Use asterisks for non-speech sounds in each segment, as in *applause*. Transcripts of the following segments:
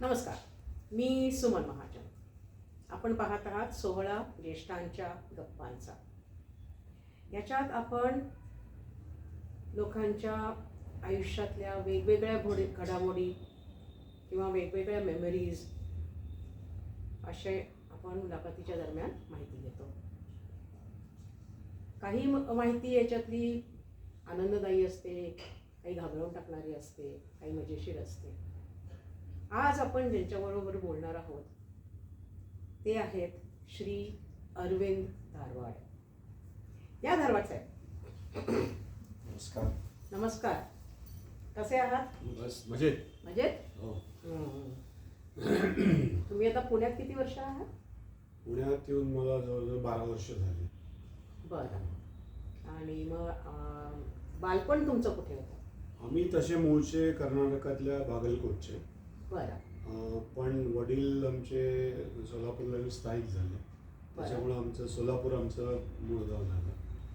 नमस्कार मी सुमन महाजन. आपण पाहत आहात सोहळा ज्येष्ठांच्या गप्पांचा. याच्यात आपण लोकांच्या आयुष्यातल्या वेगवेगळ्या घोडी घडामोडी किंवा वेगवेगळ्या मेमरीज असे आपण मुलाखतीच्या दरम्यान माहिती घेतो. काही माहिती याच्यातली आनंददायी असते काही घाबरवून टाकणारी असते काही मजेशीर असते. आज आपण ज्यांच्याबरोबर बोलणार आहोत ते आहेत श्री अरविंद धारवाड. या धारवाड साहेब. नमस्कार. नमस्कार. कसे आहात? बस मजेत. मजेत? हो. तुम्ही आता पुण्यात किती वर्ष आहात? पुण्यात येऊन मला जवळजवळ बारा वर्ष झाली. बरं. आणि मग बालपण तुमचं कुठे होतं? आम्ही तसे मूळचे कर्नाटकातल्या बागलकोटचे बरं. पण वडील आमचे सोलापूरला स्थायिक झाले. त्याच्यामुळे आमचं सोलापूर आमचं मूळ गाव झालं.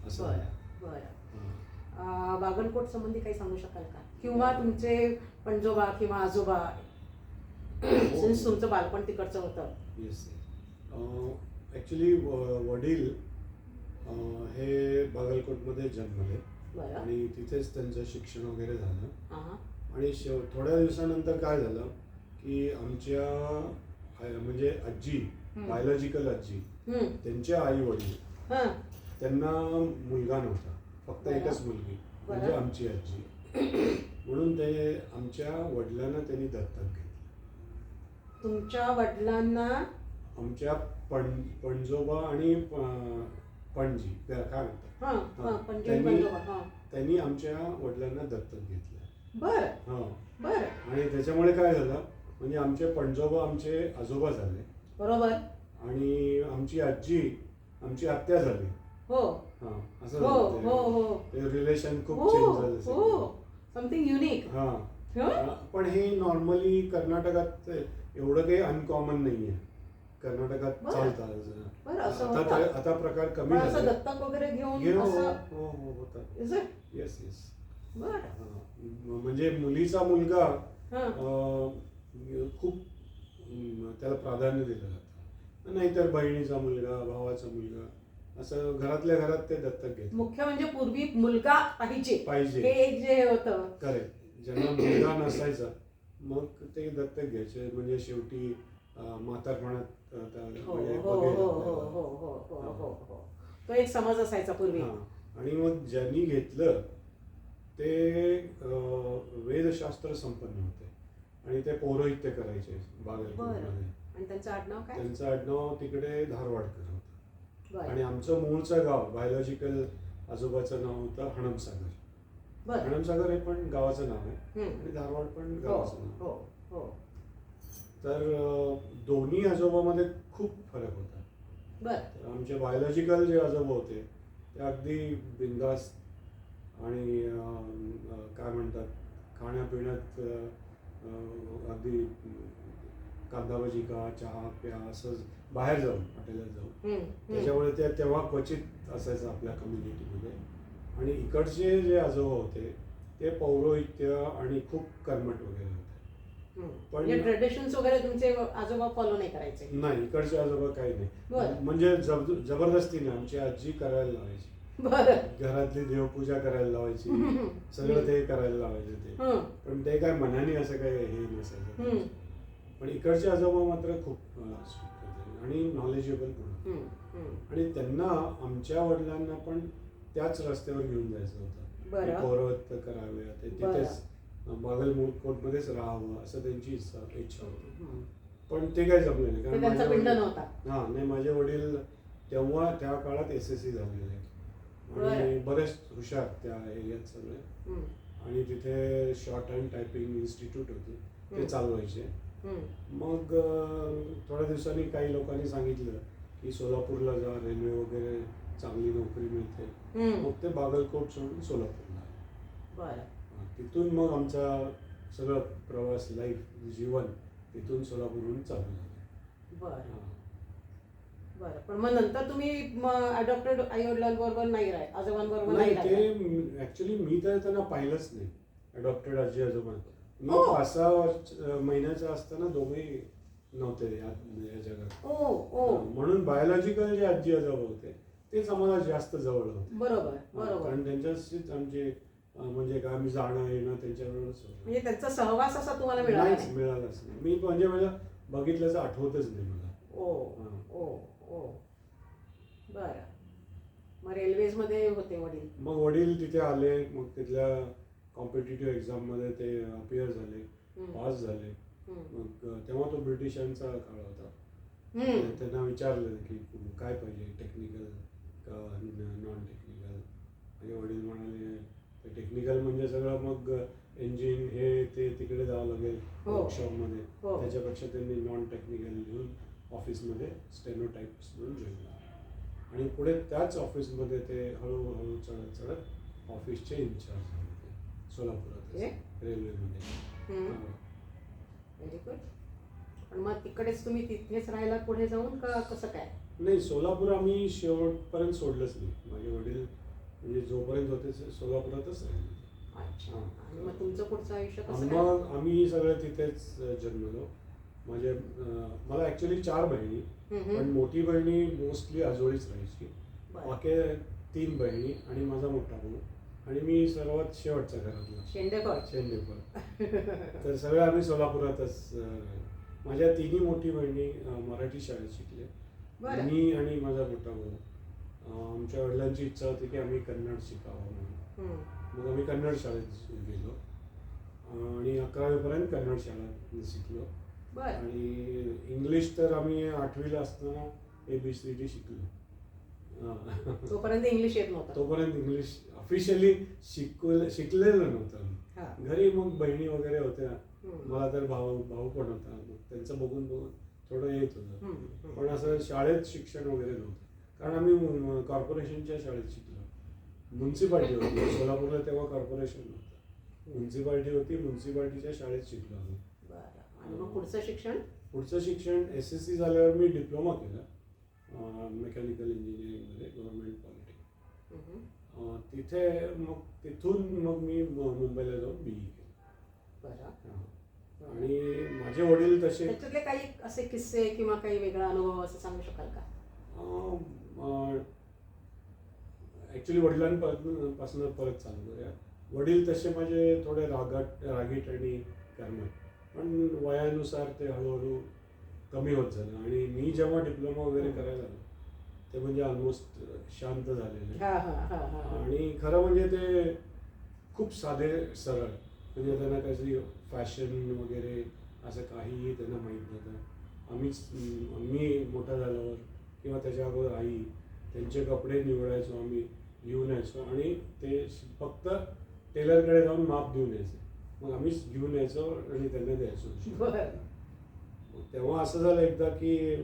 असं बरं झालं. बरं. हां. अं, बागलकोट संबंधी काही सांगू शकाल का? किंवा तुमचे पणजोबा किंवा आजोबा? सिन्स तुमचं बालपण तिकडचं होतं. येस ॲक्च्युली वडील हे बागलकोटमध्ये जन्मले. आणि तिथेच त्यांचं शिक्षण वगैरे झालं. हां आणि थोड्या दिवसानंतर काय झालं? की आमच्या आय- म्हणजे आजी हम्म. बायोलॉजिकल आजी हम्म. त्यांचे आई वडील हां. त्यांना मुलगा नव्हता. फक्त बरं. एकच मुलगी म्हणजे बरं. आमची आजी. म्हणून ते आमच्या वडिलांना त्यांनी दत्तक घेतलं. तुमच्या वडिलांना? आमच्या पण पणजोबा आणि प- पणजी काय काय म्हणतात? हां हां. हां. पणजी त्यांनी- हां. त्यांनी आमच्या वडिलांना दत्तक घेतलं. बरं. हां. बरं. आणि त्याच्यामुळे काय झालं? म्हणजे आमचे पणजोबा आमचे आजोबा झाले. बरोबर. आणि आमची आजी आमची आत्या झाली. हो. हा असं हो झालं ते. हो हो. ते रिलेशन खूप हो चेंज झालं हो. सगळं. समथिंग युनिक हा. हो? पण हे नॉर्मली कर्नाटकात एवढं काही अनकॉमन नाहीये. कर्नाटकात बरं. चालतं बरं असं आता होतं. आता प्रकार कमी पण असं झाले दत्तक वगैरे घेऊन घे, हो असं हो हो होतात. Is it? येस येस बरं. म्हणजे मुलीचा मुलगा हां. अं, खूप त्याला प्राधान्य दिलं जातं. नाहीतर बहिणीचा मुलगा भावाचा मुलगा असं घरातल्या घरात ते दत्तक घेत मुख्य म्हणजे पूर्वी मुलगा पाहिजे. हे पाहिजे एक जे होतं. करेक्ट. ज्यांना मुलगा नसायचा मग ते दत्तक घ्यायचे. म्हणजे शेवटी म्हातारपणात हो हो हो हो हो हो हो हो हो. हो तो एक समज असायचा पूर्वी. हा. आणि मग ज्यांनी घेतलं ते वेदशास्त्र संपन्न होते. आणि ते पौरोहित्य करायचे बागलकोटमध्ये आणि त्यांचं आडनाव काय? त्यांचं आडनाव तिकडे धारवाडकर होतं. आणि आमचं मूळचं गाव बायोलॉजिकल आजोबाचं नाव होतं हणमसागर. हणमसागर हे पण गावाचं नाव आहे. आणि धारवाड पण हो गावाचं नाव हो हो. तर दोन्ही आजोबामध्ये खूप फरक होता. तर आमचे बायोलॉजिकल जे आजोबा होते ते अगदी बिंदास आणि काय म्हणतात खाण्यापिण्यात अगदी अं, कांदा भजी का चहा प्या असं बाहेर जाऊन हॉटेलात जाऊन. त्याच्यामुळे ते तेव्हा क्वचित असायचं आपल्या कम्युनिटीमध्ये आणि इकडचे जे आजोबा होते ते पौरोहित्य आणि खूप कर्मठ वगैरे होते. पण- म्हणजे ट्रेडिशन्स वगैरे तुमचे आजोबा फॉलो नाही करायचे नाही इकडचे आजोबा काही. नाही म्हणजे जब जबरदस्तीने आमची आजी करायला लावायची घरातली देवपूजा करायला लावायची. सगळं ते करायला लावायचे ते. पण ते काय मनाने असं काही हे नसायचं. पण इकडचे आजोबा मात्र खूप आणि नॉलेजेबल पण. आणि त्यांना आमच्या वडिलांना पण त्याच रस्त्यावर घेऊन जायचं होतं बरं. पौरवत्य करावे ते. तिथेच बागलकोटमध्येच राहावं असं त्यांची इच्छा इच्छा होती. पण ते काय जमलं नाही कारण हा नाही माझे वडील तेव्हा त्या काळात एस एस सी झालेले आणि बरेच हुशार त्या एरियात सगळे. आणि तिथे शॉर्ट हँड टायपिंग इन्स्टिट्यूट होते. ते. चालवायचे. मग थोड्या दिवसांनी काही लोकांनी सांगितलं की सोलापूरला जा रेल्वे वगैरे चांगली नोकरी मिळते. मग ते बागलकोट सोडून सोलापूरला. तिथून मग आमचा सगळं प्रवास लाईफ जीवन तिथून सोलापूरहून चालू झालं. बरं हा. पण मग नंतर तुम्ही अडॉप्टेड आई वडिलांबरोबर नाही राह आजोबांबरोबर नाही नाही राहिला. ते ऍक्च्युली मी तर त्यांना पाहिलंच नाही अडॉप्टेड आजी आजोबा मी हो. पाच सहा वर्ष महिन्याचा असताना दोघेही नव्हते या या जगात ओ ओ म्हणून बायोलॉजिकल जे आजी आजोबा होते तेच आम्हाला जास्त जवळ होते बरोबर बरोबर कारण त्यांच्याशीच आमचे अं, म्हणजे काय आम्ही जाणं येणं त्यांच्याबरोबरच होतं. म्हणजे त्यांचा सहवास असा तुम्हाला मिळाला नाहीच नाही मिळालाच नाही मी म्हणजे मला बघितल्याचं आठवतच नाही मला ओ हा. ओ ओ बरं. मग रेल्वेजमध्ये होते वडील? मग वडील तिथे आले मग तिथल्या कॉम्पिटेटिव्ह एक्झाममध्ये ते अपियर झाले पास झाले. मग तेव्हा तो ब्रिटिशांचा काळ होता. त्यांना विचारलं की काय पाहिजे टेक्निकल का नॉन टेक्निकल आणि वडील म्हणाले टेक्निकल म्हणजे सगळं मग इंजिन हे ते तिकडे जावं लागेल हो. वर्कशॉपमध्ये हो. त्याच्यापेक्षा त्यांनी नॉन टेक्निकल घेऊन ऑफिसमध्ये स्टेनोटाईप्स म्हणून जॉईन झाले. आणि पुढे त्याच ऑफिसमध्ये ते हळूहळू चढत चढत ऑफिसचे इन्चार्ज झाले ते सोलापुरात हे? रेल्वेमध्ये. व्हेरी गुड पण मग तिकडेच तुम्ही तिथेच राहायला पुढे जाऊन का कसं काय? नाही सोलापूर आम्ही शेवटपर्यंत सोडलंच नाही. माझे वडील म्हणजे जोपर्यंत होते सोलापुरातच राहिले. अच्छा. आणि मग तुमचं पुढचं आयुष्य मग आम्ही सगळे तिथेच जन्मलो. अ, मला ॲक्च्युली चार बहिणी. पण मोठी बहिणी मोस्टली आजोळीच राहायची. बाकी तीन बहिणी आणि माझा मोठा भाऊ. आणि मी सर्वात शेवटचा घरातला. शेंडेकर शेंडेकर *laughs* तर सगळे आम्ही सोलापुरातच. माझ्या तिन्ही मोठी बहिणी मराठी शाळेत शिकले. मी आणि माझा मोठा भाऊ. आमच्या वडिलांची इच्छा होती की आम्ही कन्नड शिकावं म्हणून. मग आम्ही कन्नड शाळेत गेलो. आणि अकरावीपर्यंत कन्नड शाळेत शिकलो. आणि इंग्लिश तर आम्ही आठवीला असताना ए बी सी डी शिकलो. तोपर्यंत इंग्लिश येत नव्हतं. तोपर्यंत इंग्लिश ऑफिशियली शिकवलं शिकलेलं नव्हतं. घरी मग बहिणी वगैरे होत्या. मला तर भाऊ भाऊ पण होता. मग त्यांचं बघून बघून थोडं येत होतं. पण असं शाळेत शिक्षण वगैरे नव्हतं. कारण आम्ही कॉर्पोरेशनच्या शाळेत शिकलो. म्युन्सिपाल्टी होती. सोलापूरला तेव्हा कॉर्पोरेशन नव्हतं. म्युन्सिपाल्टी होती. म्युन्सिपाल्टीच्या शाळेत शिकलो आम्ही. आणि मग पुढचं शिक्षण? पुढचं शिक्षण एस एस सी झाल्यावर मी डिप्लोमा केला. मेकॅनिकल इंजिनिअरिंगमध्ये गव्हर्नमेंट पॉलिटेक्निक तिथे मग तिथून मग मी मुंबईला जाऊन बी ई केलं. बरं. हां. आणि माझे वडील तसे त्याच्यातले काही असे किस्से किंवा काही वेगळा अनुभव असं सांगू शकाल का? ॲक्च्युली वडिलांपासून परत चालू करूया वडील तसे माझे थोडे रागाट रागीट आणि कर्मठ. पण वयानुसार ते हळूहळू कमी होत झालं. आणि मी जेव्हा डिप्लोमा वगैरे करायला लागलो ते म्हणजे ऑलमोस्ट शांत झालेले. आणि खरं म्हणजे ते खूप साधे सरळ. म्हणजे त्यांना कशी फॅशन वगैरे असं काहीही त्यांना माहीत नव्हतं. आम्हीच मी मोठा झाल्यावर किंवा त्याच्या अगोदर आई त्यांचे कपडे निवडायचो आम्ही घेऊन यायचो. आणि ते फक्त टेलरकडे जाऊन माप देऊन यायचे. मग आम्हीच घेऊन यायचो आणि त्यांना द्यायचो. तेव्हा असं झालं एकदा की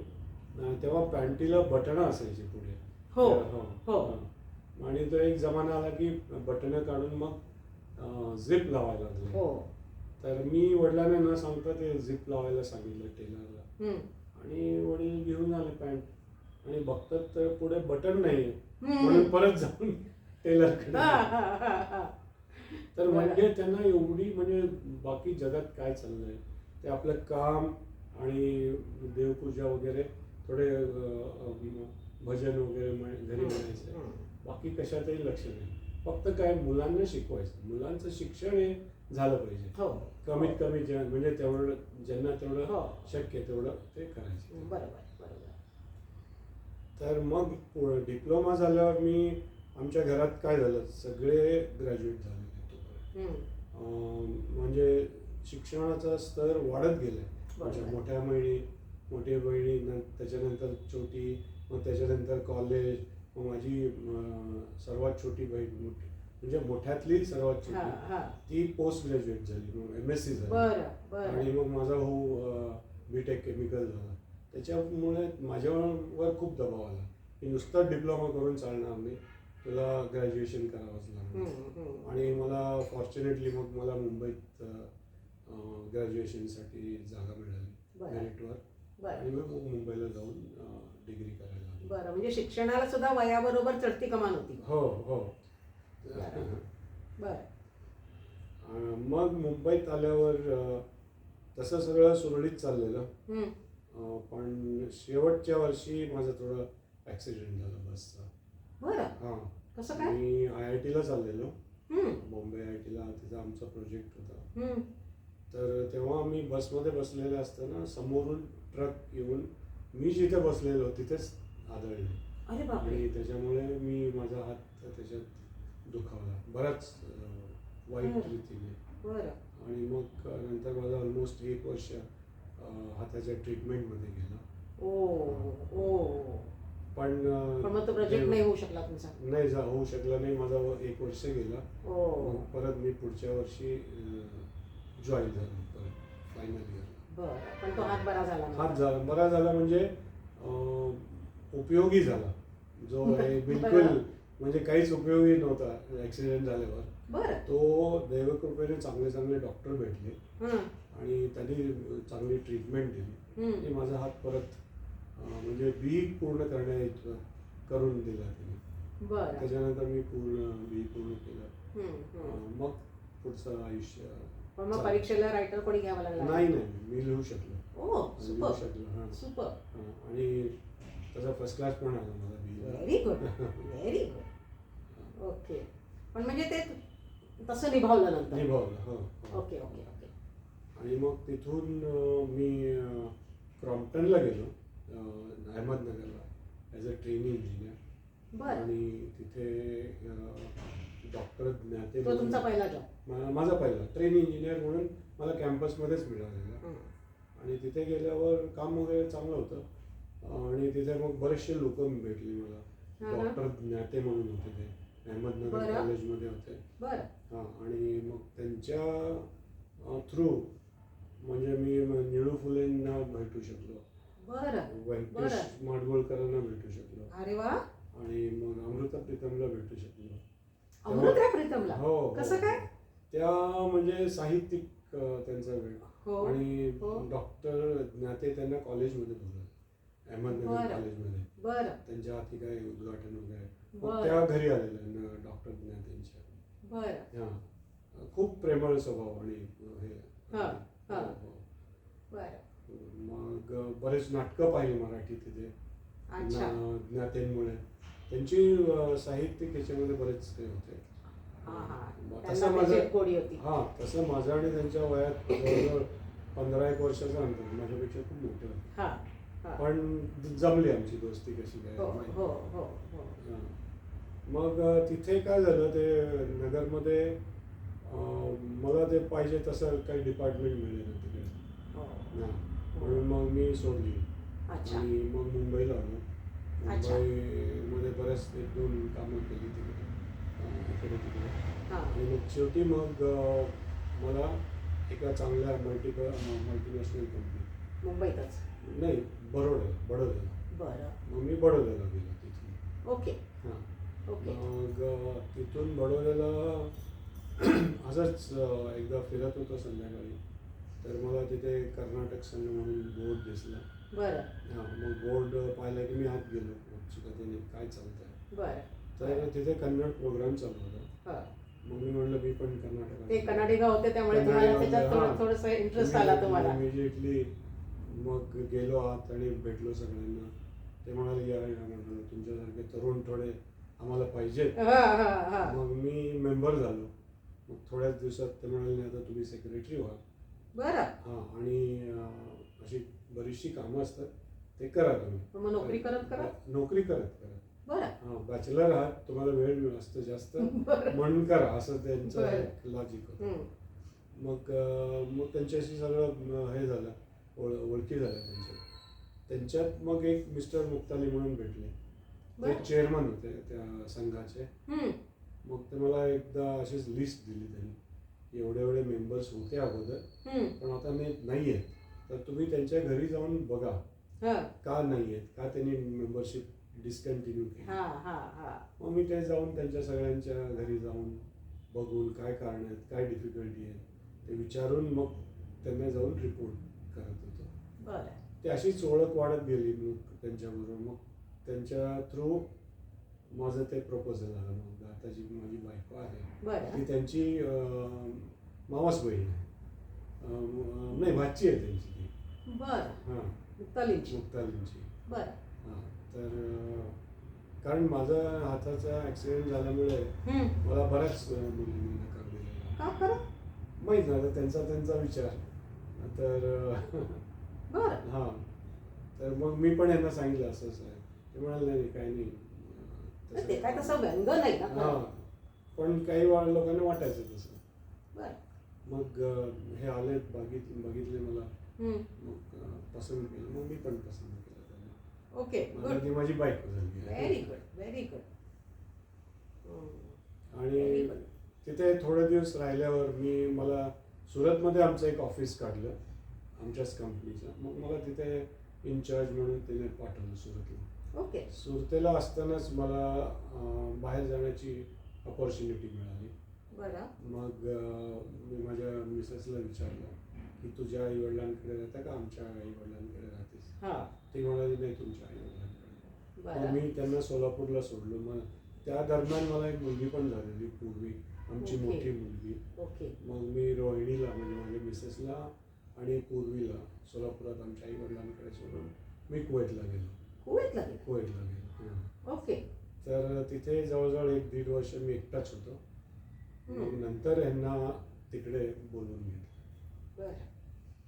तेव्हा पॅन्टीला बटणं असायची पुढे. हो हो. हो. आणि तो एक जमाना आला की बटणं काढून मग झिप लावायला लागले. हो. तर मी वडिलांना न सांगता ते झिप लावायला सांगितलं टेलरला. आणि वडील घेऊन आले पॅन्ट. आणि बघतात तर पुढे बटन नाही हम्म. म्हणून परत जाऊन टेलरकडे हा. तर म्हणजे त्यांना एवढी म्हणजे बाकी जगात काय चाललंय? ते आपलं काम आणि देवपूजा वगैरे थोडे भजन वगैरे घरी म्हणायचे. बाकी कशातही लक्ष नाही. फक्त काय मुलांना शिकवायचं. मुलांचं शिक्षण हे झालं पाहिजे. हो. कमीत कमी जे- म्हणजे तेवढं ज्यांना तेवढं हो. शक्य तेवढं ते करायचं. बरोबर. तर मग डिप्लोमा झाल्यावर मी आमच्या घरात काय झालं? सगळे ग्रॅज्युएट झाले. म्हणजे शिक्षणाचा स्तर वाढत गेलाय. बरोबर. मोठ्या बहिणी मोठी बहिणी त्याच्यानंतर छोटी मग त्याच्यानंतर कॉलेज मग माझी सर्वात छोटी बहीण मोठी. म्हणजे मोठ्यातली सर्वात छोटी. ती पोस्ट ग्रॅज्युएट झाली मग एम एस सी झाली. आणि मग माझा भाऊ बी टेक केमिकल झाला. त्याच्यामुळे माझ्यावर खूप दबाव आला. की नुसतं डिप्लोमा करून चालणार नाही. तुला ग्रॅज्युएशन करावंच हम्म. आणि मला फॉर्च्युनेटली मग मला मुंबईत ग्रॅज्युएशनसाठी जागा मिळाली. मेरिटवर आणि मग मुंबईला जाऊन डिग्री करायला लागलो. बरं म्हणजे शिक्षणाला सुद्धा वयाबरोबर चढती कमान होती. हो हो. बरं. मग मुंबईत आल्यावर तसं सगळं सुरळीत चाललेलं. पण शेवटच्या वर्षी माझं थोडं ॲक्सिडेंट झालं बसचा. बरं. हां. कसं काय? मी आय आय टीला चाललेलो. हम्म. बॉम्बे आय आय टीला तिथं आमचा प्रोजेक्ट होता. हम्म. तर तेव्हा मी बसमध्ये बसलेले असताना समोरून ट्रक येऊन मी जिथे बसलेलो तिथेच आदळले. अरे बापरे. आणि त्याच्यामुळे मी माझा हात त्याच्यात दुखावला. बराच अं, वाईट बरं. रीतीने. बरं. आणि मग नंतर माझा ऑलमोस्ट एक वर्ष अं, हाताच्या ट्रीटमेंटमध्ये गेला. ओ ओ. पण अं, पण मग तो प्रोजेक्ट नाही होऊ शकला तुमचा? नाही जा होऊ शकला नाही. माझा एक वर्ष गेला. मग परत मी पुढच्या वर्षी जॉईन झालो परत फायनल इयरला बरं. पण तो हात बरा झाला हात झाला. बरा झाला म्हणजे उपयोगी झाला. जो हे बिलकुल म्हणजे काहीच उपयोगी नव्हता ॲक्सिडेंट झाल्यावर. बरं. तो दैवकृपेने चांगले चांगले डॉक्टर भेटले. हं. आणि त्यांनी चांगली ट्रीटमेंट दिली. हं. माझा हात परत म्हणजे बी पूर्ण करण्या करून दिला त्यांनी बरं. त्याच्यानंतर मी पूर्ण बी पूर्ण केलं. मग पुढचं आयुष्य पण मग. परीक्षेला रायटर कोणी घ्यावा लागला? नाही नाही मी लिहू शकलो. लिहू शकलो सुपर. आणि त्याचा फर्स्ट क्लास पण आला मला B very good very good okay पण म्हणजे ते तसं निभावलं नंतर. निभावलं हो. ओके ओके ओके आणि मग तिथून मी क्रॉम्प्टनला गेलो. अहमदनगरला ॲज अ ट्रेनिंग इंजिनियर आणि तिथे डॉक्टर ज्ञाते तुमचा पहिला जॉब माझा पहिला. ट्रेन इंजिनियर म्हणून मला कॅम्पसमध्येच मिळालेला. आणि तिथे गेल्यावर काम वगैरे चांगलं होतं. आणि तिथे मग बरेचसे लोक भेटले मला. डॉक्टर ज्ञाते म्हणून होते ते. अहमदनगर. कॉलेजमध्ये होते. हां आणि मग त्यांच्या थ्रू म्हणजे मी म- निळू फुलेंना भेटू शकलो. बरं व्यंकटेश बरं. माडगुळकरांना भेटू शकलो अरे वा आणि मग अमृता प्रीतमला भेटू शकलो अमृता प्रीतमला हो हो. कसं काय त्या म्हणजे साहित्यिक अं, त्यांचा वेळ हो आणि हो. डॉक्टर ज्ञाते त्यांना कॉलेजमध्ये बोलवलं अहमदनगर बरं. कॉलेजमध्ये बरं त्यांच्या हाती काय उद्घाटन वगैरे मग बरं. त्या घरी आलेल्या डॉक्टर ज्ञातेंच्या बरं हां खूप प्रेमळ स्वभाव आणि हे हां, हो, हां. हो. बरं मग बरेच नाटकं पाहिली मराठी तिथे. अच्छा. ज्ञातेंमुळे. त्यांची अं, साहित्यिक याच्यामध्ये बरेच हे होते. तसं त्याची माझं हा तसं माझं आणि त्यांच्या वयात जवळजवळ पंधरा एक वर्षाचं अंतर माझ्यापेक्षा खूप मोठं होतं. पण जमली आमची दोस्ती कशी काय हो. हो हो. मग तिथे काय झालं ते नगरमध्ये मला ते पाहिजे तसं काही डिपार्टमेंट मिळेल तिकडे. म्हणून मग मी सोडली. अच्छा. आणि मग मुंबईला आलो. अच्छा. मुंबईमध्ये बऱ्याच एक दोन कामं केली तिकडे. अं, इकडे तिकडे. हा. आणि मग शेवटी मग अं, मला एका चांगल्या मल्टी मल्टीनॅशनल कंपनी मुंबईतच? नाही बरोडा बडोद्याला बरं. मग मी बडोद्याला गेलो तिथून ओके. हां. ओके. मग अं, तिथून बडोद्याला *clears throat* असंच अं, एकदा फिरत होतो संध्याकाळी. तर मला तिथे कर्नाटक संघ म्हणून बोर्ड दिसला. बरं. हां मग बोर्ड पाहिला की मी आत गेलो उत्सुकतेने काय चालत आहे बरं. तर तिथे कन्नड प्रोग्राम चालू होता. हा. मग मी म्हणलं मी पण कर्नाटकात ते होते त्यामुळे तुम्हाला त्याच्यात थोडं थोडंसं इंटरेस्ट आला तुम्हाला. इमिजिएटली मग गेलो आत आणि भेटलो सगळ्यांना. ते म्हणाले या म्हणाले तुमच्यासारखे तरुण थोडे आम्हाला पाहिजेत. मग मी मेंबर झालो. मग थोड्याच दिवसात ते म्हणाले "नाही, आता तुम्ही सेक्रेटरी व्हा. बरं. हां आणि अं, अशी बरीचशी कामं असतात ते करा तुम्ही. मग नोकरी करत करत नोकरी करत बरं. हां बॅचलर आहात तुम्हाला वेळ असतो जास्त *laughs* बरं. म्हणून करा असं त्यांचं बरं. लॉजिक होतं. हम्म. मग अं, मग त्यांच्याशी सगळं अं, हे झालं ओळ ओळखी झाल्या त्यांच्या. त्यांच्यात मग एक मिस्टर मुक्ताली म्हणून भेटले. ते बरं. चेअरमन होते त्या संघाचे. हम्म. मग ते मला एकदा अशीच लिस्ट दिली त्यांनी. एवढे एवढे मेंबर्स होते अगोदर. पण आता मी नाही आहेत तर तुम्ही त्यांच्या घरी जाऊन बघा. का नाही आहेत का त्यांनी मेंबरशिप डिस्कंटिन्यू केली? हा हा हा. मग मी ते जाऊन त्यांच्या सगळ्यांच्या घरी जाऊन बघून काय कारण आहेत काय डिफिकल्टी आहे ते विचारून मग त्यांना जाऊन रिपोर्ट करत होतो. ते अशीच ओळख वाढत गेली मग त्यांच्याबरोबर. मग त्यांच्या थ्रू माझं ते प्रपोजल आलं आता जी माझी बायको आहे बरं. ती त्यांची मावस बहीण आहे. नाही भाची आहे त्यांची ती. बरं. हां. मुक्तालींची. मुक्तालींची. बरं. हां. तर कारण माझा हाताचा ॲक्सिडेंट झाल्यामुळे. मला बऱ्याच मुलींनी नकार दिलेला माहीत झालं त्यांचा त्यांचा विचार. तर हां. तर मग मी पण यांना सांगितलं असं आहे. ते म्हणाले नाही काही नाही. तर ते काय तसं व्यंग नाही ना हां पण काही वा- लोकांना वाटायचं तसं. बरं. मग अं, हे आले बघित बघितले मला. हम्म. मग अं, पसंत केलं. मग मी पण पसंत केलं त्यांना. ओके मला गुड. ती माझी बायको झाली. व्हेरी गुड व्हेरी गुड आणि. तिथे थोडे दिवस राहिल्यावर मी मला सुरतमध्ये आमचं एक ऑफिस काढलं आमच्याच कंपनीचं. मग मला तिथे इन्चार्ज म्हणून तिने पाठवलं सुरतला. ओके. सुरतेला असतानाच मला अं, बाहेर जाण्याची अपॉर्च्युनिटी मिळाली. बरं. मग अं, मी माझ्या मिसेसला विचारलं की तुझ्या आईवडिलांकडे राहता का आमच्या आईवडिलांकडे राहतेस हां. ती म्हणाली नाही तुमच्या आईवडिलांकडे. मग बरं. मी त्यांना सोलापूरला सोडलो. मग त्या दरम्यान मला एक मुलगी पण झालेली पूर्वी आमची ओके. मोठी मुलगी. ओके. मग मी रोहिणीला म्हणजे माझ्या मिसेसला आणि पूर्वीला सोलापुरात आमच्या आई वडिलांकडे सोडून मी कुवेतला गेलो. कुवेतला गेला. कुवेतला गेलो हं. ओके. तर तिथे जवळजवळ एक दीड वर्ष मी एकटाच होतो. मग. नंतर यांना तिकडे बोलवून घेतलं. बरं.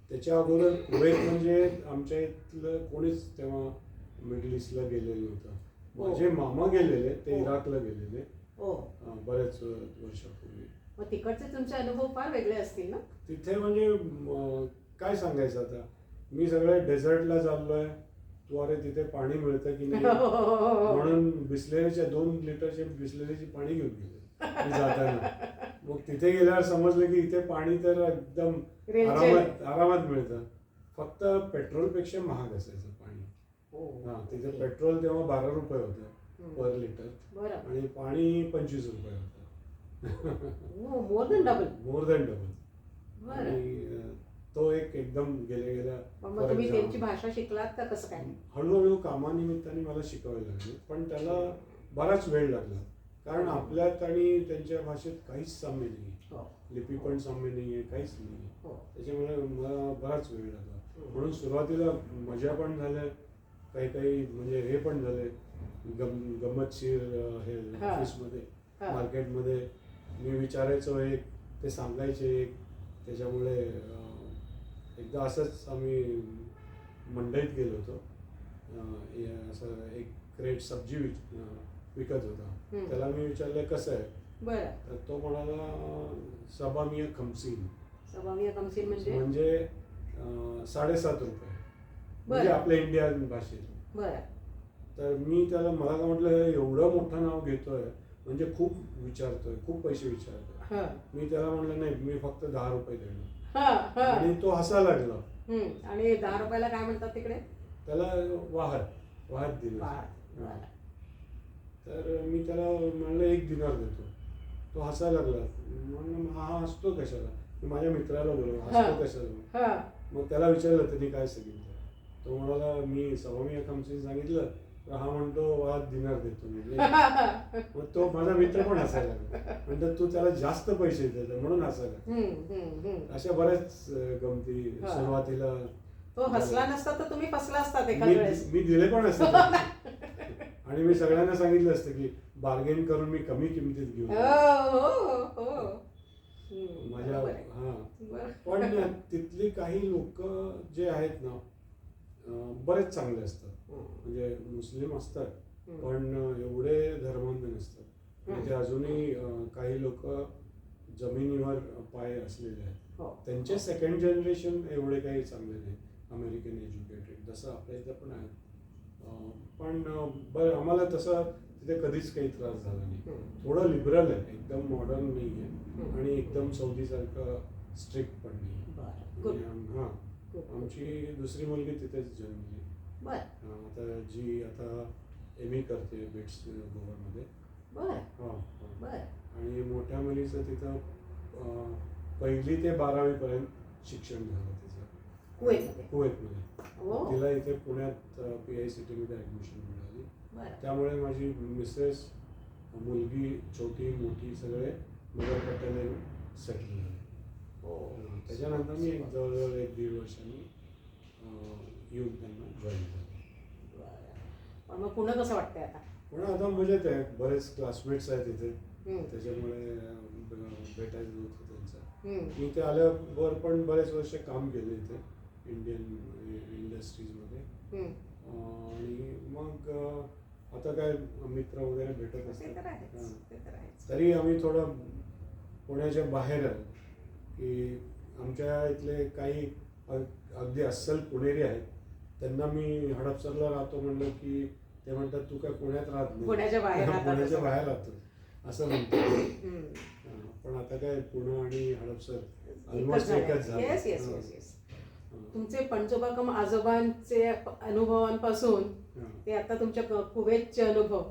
त्याच्या अगोदर कुवेत म्हणजे आमच्या इथलं कोणीच तेव्हा मिडल ईस्टला गेलेलं नव्हतं. हो. माझे मामा गेलेले ते हो. इराकला गेलेले. हो. अं, अं, वर्षापूर्वी. मग तिकडचे तुमचे अनुभव फार वेगळे असतील ना? तिथे म्हणजे म, काय सांगायचं आता? मी सगळे डेझर्टला चाललोय. अरे तिथे पाणी मिळतं की नाही? *laughs* म्हणून बिस्लेरीच्या दोन लिटरचे बिस्लेरीची पाणी घेऊन गेले. जाताना. मग तिथे गेल्यावर समजलं की इथे पाणी तर एकदम. आरामात आरामात मिळतं. फक्त पेट्रोलपेक्षा महाग असायचं पाणी. हो. हा तिथे. पेट्रोल तेव्हा बारा रुपये होतं. Per litre. आणि पाणी पंचवीस रुपये होतं. More than double more than double तो एक एकदम गेल्या गेल्या मग तुम्ही. त्यांची भाषा शिकलात का कसं काय? हळूहळू कामानिमित्ताने मला शिकावे लागले. पण त्याला बराच वेळ लागला. कारण आपल्यात आणि त्यांच्या भाषेत काहीच साम्य नाही हो. लिपी पण साम्य नाही आहे काहीच नाही हो. त्याच्यामुळे मला बराच वेळ लागला. म्हणून सुरुवातीला मजा पण झाल्या. काही काही म्हणजे हे पण झाले. गम गंमतशीर हे हा. ऑफिसमध्ये हा. मार्केटमध्ये मी विचारायचो एक ते सांगायचे एक. त्याच्यामुळे एकदा असंच आम्ही मंडईत गेलो होतो. असं एक क्रेट सब्जी विकत होता. त्याला मी विचारलं कसं आहे? बरं. तर तो म्हणाला सबामिया खमसीन. कमसीन म्हणजे? म्हणजे साडेसात रुपये. म्हणजे आपल्या इंडियन भाषेत. तर मी त्याला मला काय म्हटलं एवढं मोठं नाव घेतोय म्हणजे खूप विचारतोय खूप पैसे विचारतोय. हां. मी त्याला म्हटलं नाही मी फक्त दहा रुपये देणार. आणि तो हसायला लागला. आणि दहा रुपयाला काय म्हणतात तिकडे? त्याला वाहत वाहत दिलं. तर मी त्याला म्हणलं एक दिनार देतो. तो हसायला लागला. म्हणलं हा हसतो कशाला? माझ्या मित्राला बोललो हा. हसतो कशाला? मग त्याला विचारलं त्यांनी काय सांगितलं तो म्हणाला मी सवामी अकामशी सांगितलं हा म्हणतो वाद दिनार देतो म्हणजे *laughs* मग तो माझा मित्र पण हसायला लागला. म्हणतो तू त्याला जास्त पैसे देतो म्हणून हम्म. अशा बऱ्याच गमती हा. सुरुवातीला तो हसला नसता तर तुम्ही फसला एखाद मी दिले पण असते. आणि मी सगळ्यांना सांगितलं असतं की बार्गेन करून मी कमी किमतीत घेऊ हो हो हो. माझ्या. हा. पण तिथली काही लोक जे आहेत ना बरेच चांगले असतात. म्हणजे मुस्लिम असतात. पण एवढे धर्मांध नसतात. म्हणजे अजूनही काही लोक जमिनीवर पाय असलेले आहेत. हो. त्यांचे सेकंड जनरेशन एवढे काही चांगले नाही. अमेरिकन एज्युकेटेड जसं आपल्या इथं पण आहे पण बरं आम्हाला तसं तिथे कधीच काही त्रास झाला नाही. थोडं लिबरल आहे. एकदम मॉडर्न नाही आहे. आणि एकदम सौदीसारखं स्ट्रिक्ट पण नाही हां. आमची दुसरी मुलगी तिथेच जन्मली. बरं. आता जी आता एम ए करते बिट्स बरं. हां हां. बरं. आणि मोठ्या मुलीचं तिथं पहिली ते बारावीपर्यंत शिक्षण झालं तिचं. कुवेतमध्ये. कुवेतमध्ये. तिला इथे पुण्यात पी आय सी टीमध्ये ॲडमिशन मिळाली. त्यामुळे माझी मिसेस मुलगी छोटी मोठी सगळे पट्ट्याने सेटल झाले. हो. त्याच्यानंतर मी एक जवळजवळ एक दीड वर्षांनी येऊन त्यांना जॉईन. पण मग पुन्हा कसं वाटतंय आता? पण आता मजेत आहे. बरेच क्लासमेट्स आहेत इथे. हम्म. त्याच्यामुळे भेटायचं होतं त्यांचं. मी ते आल्यावर पण बरेच वर्ष काम केलं इथे इंडियन इंडस्ट्रीजमध्ये आणि मग आता काय मित्र वगैरे भेटत असतात. तरी आम्ही थोडं पुण्याच्या बाहेर आहोत की आमच्या इथले काही अग- अगदी अस्सल पुणेरी आहेत त्यांना मी हडपसरला राहतो म्हणलं की ते म्हणतात तू काय पुण्यात राहत नाही पुण्याच्या बाहेर पुण्याच्या. बाहेर राहतो असं म्हणतो पण आता काय पुणे आणि हडपसर ऑलमोस्ट. एकच झालं येस येस. Yes yes. तुमचे पणजोबा कम आजोबांचे अनुभवांपासून. ते आता तुमच्या कुवेतचे अनुभव.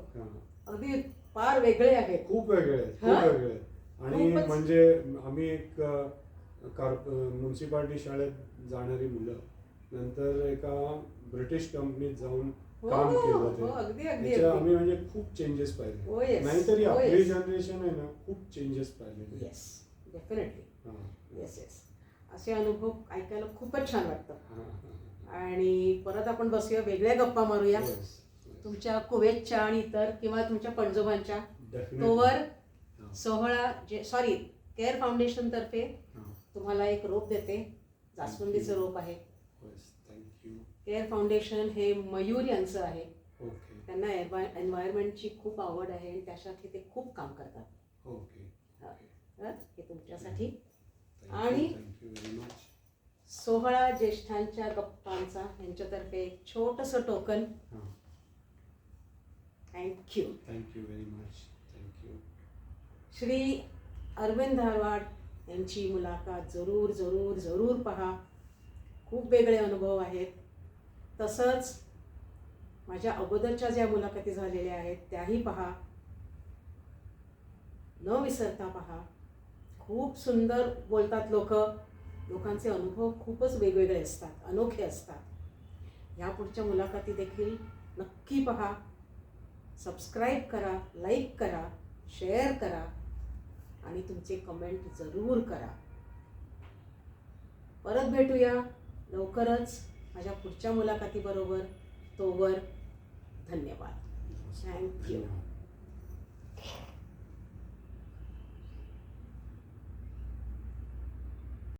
अगदी फार वेगळे आहेत खूप वेगळे आहेत खूप? वेगळे आहेत आणि खूपच. म्हणजे आम्ही एक म्युन्सिपाल्टी शाळेत जाणारी मुलं नंतर एका ब्रिटिश कंपनीत जाऊन हो, काम केलं हो, ते अगदी, अगदी, त्याच्या अगदी. आम्ही म्हणजे खूप चेंजेस हो, पाहिले yes. नाहीतरी हो, आपली yes. जनरेशन आहे ना खूप चेंजेस पाहिले येस डेफिनेटली हां. येस येस असे अनुभव ऐकायला खूपच छान वाटतं हां, हां. आणि परत आपण बसूया वेगळ्या गप्पा मारूया. तुमच्या कुवेतच्या आणि इतर किंवा तुमच्या पणजोबांच्या. तोवर हां. सोहळा जे सॉरी केअर फाउंडेशन तर्फे हां. तुम्हाला एक रोप देते जास्वंदीचं रोप आहे. केअर फाउंडेशन हे मयूर यांचं आहे त्यांना एन्व्हायरमेंटची खूप आवड आहे आणि त्यासाठी ते खूप काम करतात. तर हे तुमच्यासाठी आणि-. सोहळा ज्येष्ठांच्या गप्पांचा यांच्यातर्फे एक छोटंसं टोकन हां. Thank you Thank you Shri Arvind Dharwad यांची मुलाखत जरूर जरूर जरूर पहा. खूप वेगळे अनुभव आहेत. तसंच माझ्या अगोदरच्या ज्या मुलाखती झालेल्या आहेत त्याही पहा. न विसरता पहा. खूप सुंदर बोलतात लोक. लोकांचे अनुभव खूपच वेगवेगळे असतात अनोखे असतात. ह्या पुढच्या मुलाखती देखील नक्की पहा. सबस्क्राईब करा लाईक करा शेअर करा. आणि तुमचे कमेंट जरूर करा. परत भेटूया लवकरच माझ्या पुढच्या मुलाखतीबरोबर. तोवर धन्यवाद. थँक्यू